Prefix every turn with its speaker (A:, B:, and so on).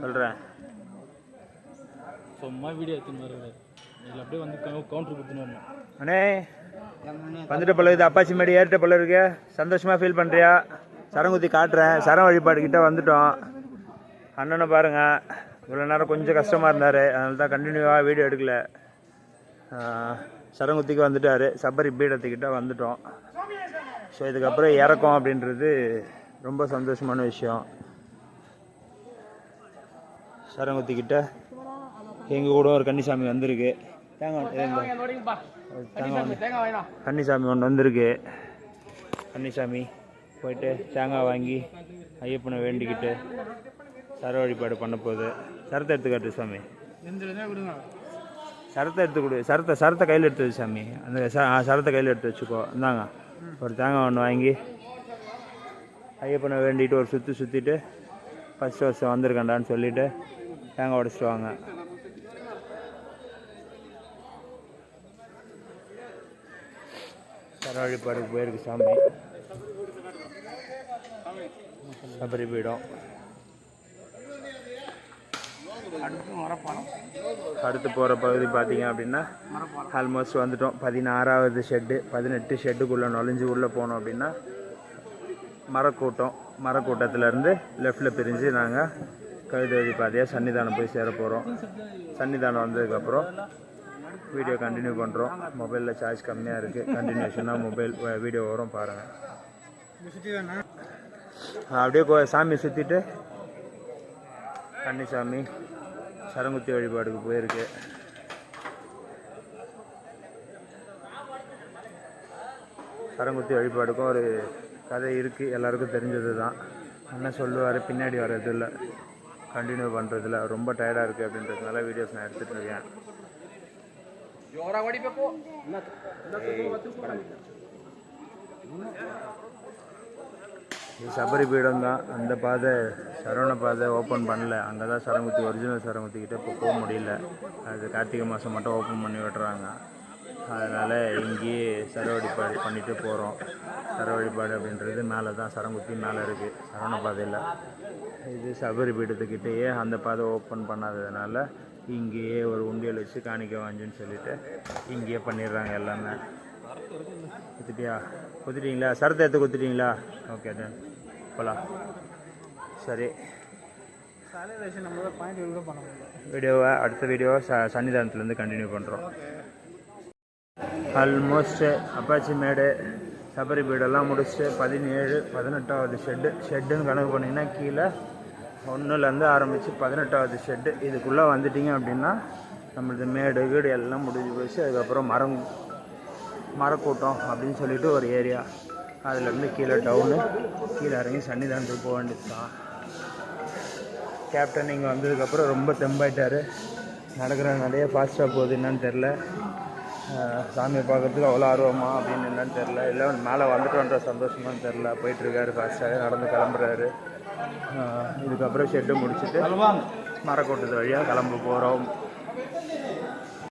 A: சொல்கிறேன்
B: சும்மா வீடியோ எடுத்துன்னு வருவார் இதில் அப்படியே வந்து கவுண்டர் கொடுத்துன்னு வரணும்.
A: அண்ணே வந்துட்டு போல இது அப்பாச்சி மேடு ஏறிட்ட போல இருக்கு. சந்தோஷமாக ஃபீல் பண்ணுறியா சரங்குத்தி காட்டுறேன். சரம் வழிபாடு கிட்ட வந்துட்டோம். அண்ணனை பாருங்க. இவ்வளோ நேரம் கொஞ்சம் கஷ்டமாக இருந்தார். அதனால தான் கண்டினியூவாக வீடியோ எடுக்கல. சரங்குத்திக்கு வந்துட்டார். சபரி பீடத்துக்கிட்ட வந்துட்டோம். ஸோ இதுக்கப்புறம் இறக்கம் அப்படின்றது ரொம்ப சந்தோஷமான விஷயம். சரங்குத்திக்கிட்ட. எங்கள் கூட ஒரு கன்னிசாமி வந்திருக்கு. தேங்காய் தேங்காய் கன்னிசாமி ஒன்று வந்திருக்கு. கன்னிசாமி போயிட்டு தேங்காய் வாங்கி ஐயப்பனை வேண்டிக்கிட்டு சர வழிபாடு பண்ண போகுது. சரத்தை எடுத்து காட்டு சாமி. சரத்தை எடுத்து கொடு சரத்தை சரத்தை கையில் எடுத்து வச்சு சாமி. அந்த ச- ஆ, சரத்தை கையில் எடுத்து வச்சுக்கோ. இந்தாங்க. ஒரு தேங்காய் ஒன்று வாங்கி ஐயப்பனை வேண்டிட்டு ஒரு சுற்றி சுற்றிட்டு ஃபஸ்ட் வருஷம் வந்திருக்கேன்டான்னு சொல்லிட்டு தேங்காய் உடச்சிட்டு வாங்க. சர வழிபாடுக்கு போயிருக்கு சாமி. சபரி பீடம். அடுத்து போகிற பகுதி பார்த்தீங்க அப்படின்னா ஆல்மோஸ்ட் வந்துட்டோம். பதினாறாவது ஷெட்டு பதினெட்டு ஷெட்டுக்குள்ளே நுழைஞ்சு உள்ளே போனோம் அப்படின்னா மரக்கூட்டம். மரக்கூட்டத்திலேருந்து லெஃப்டில் பிரிஞ்சு நாங்கள் கழுத பாதையாக சன்னிதானம் போய் சேர போகிறோம் சன்னிதானம் வந்ததுக்கப்புறம் வீடியோ கண்டினியூ பண்ணுறோம் மொபைலில் சார்ஜ் கம்மியாக இருக்குது கண்டினியூஷனாக மொபைல் வீடியோ வரும் பாருங்கள் அப்படியே சாமி சுற்றிட்டு கன்னிசாமி சரங்குத்தி வழிபாடுக்கு போயிருக்கு. சரங்குத்தி வழிபாடுக்கும் ஒரு கதை இருக்குது எல்லாருக்கும் தெரிஞ்சது தான் என்ன சொல்லுவார் பின்னாடி வர்றதில்ல கண்டினியூ பண்ணுறதில்ல ரொம்ப டயர்டாக இருக்குது அப்படின்றதுனால வீடியோஸ் நான் எடுத்துகிட்டு இருக்கேன். இது சபரி பீடம் தான் அந்த பாதை சரவண பாதை ஓப்பன் பண்ணல. அங்கே தான் சரங்குத்தி ஒரிஜினல் சரங்குத்தி கிட்ட இப்போ போக முடியல. அது கார்த்திகை மாதம் மட்டும் ஓப்பன் பண்ணி விட்டுறாங்க. அதனால் இங்கேயே சர வழிபாடு பண்ணிட்டு போகிறோம் சர வழிபாடு அப்படின்றது மேலே தான் சரங்குத்தி மேலே இருக்குது சரவண பாதையில். இது சபரி பீடத்துக்கிட்டேயே அந்த பாதை ஓப்பன் பண்ணாததுனால இங்கேயே ஒரு உண்டியல் வச்சு காணிக்க வாஞ்சுன்னு சொல்லிட்டு இங்கேயே பண்ணிடுறாங்க எல்லாமே. குத்திட்டியா? குத்திட்டீங்களா? சரத்தை எடுத்து குத்திட்டீங்களா? ஓகே தென் போகலாம் சரி. வீடியோவை அடுத்த வீடியோவை ச சன்னிதானத்துலேருந்து கண்டினியூ பண்ணுறோம் ஆல்மோஸ்ட்டு அப்பாச்சி மேடு சபரி வீடெல்லாம் முடிச்சுட்டு பதினேழு பதினெட்டாவது ஷெட்டு ஷெட்டுன்னு கணக்கு பண்ணிங்கன்னா கீழே ஒன்றுலேருந்து ஆரம்பித்து பதினெட்டாவது ஷெட்டு இதுக்குள்ளே வந்துட்டீங்க அப்படின்னா நம்மளது மேடு வீடு எல்லாம் முடிஞ்சு போச்சு. அதுக்கப்புறம் மரம் மரக்கூட்டம் அப்படின்னு சொல்லிட்டு ஒரு ஏரியா. அதுலேருந்து கீழே டவுனு கீழே இறங்கி சன்னிதானத்துக்கு போக வேண்டியது தான் கேப்டன் இங்கே வந்ததுக்கப்புறம் ரொம்ப தெம்பாயிட்டார். நடக்கிற நிறைய ஃபாஸ்ட்டாக போகுது என்னன்னு தெரில. சாமியை பார்க்கறதுக்கு அவ்வளோ ஆர்வமா அப்படின்னு என்னன்னு தெரில இல்லை மேலே வந்துட்டோன்ற சந்தோஷமான்னு தெரில போயிட்டுருக்காரு ஃபாஸ்ட்டாக நடந்து கிளம்புறாரு. இதுக்கப்புறம் ஷெட்டு முடிச்சுட்டு மரக்கூட்டத்து வழியாக கிளம்ப போகிறோம்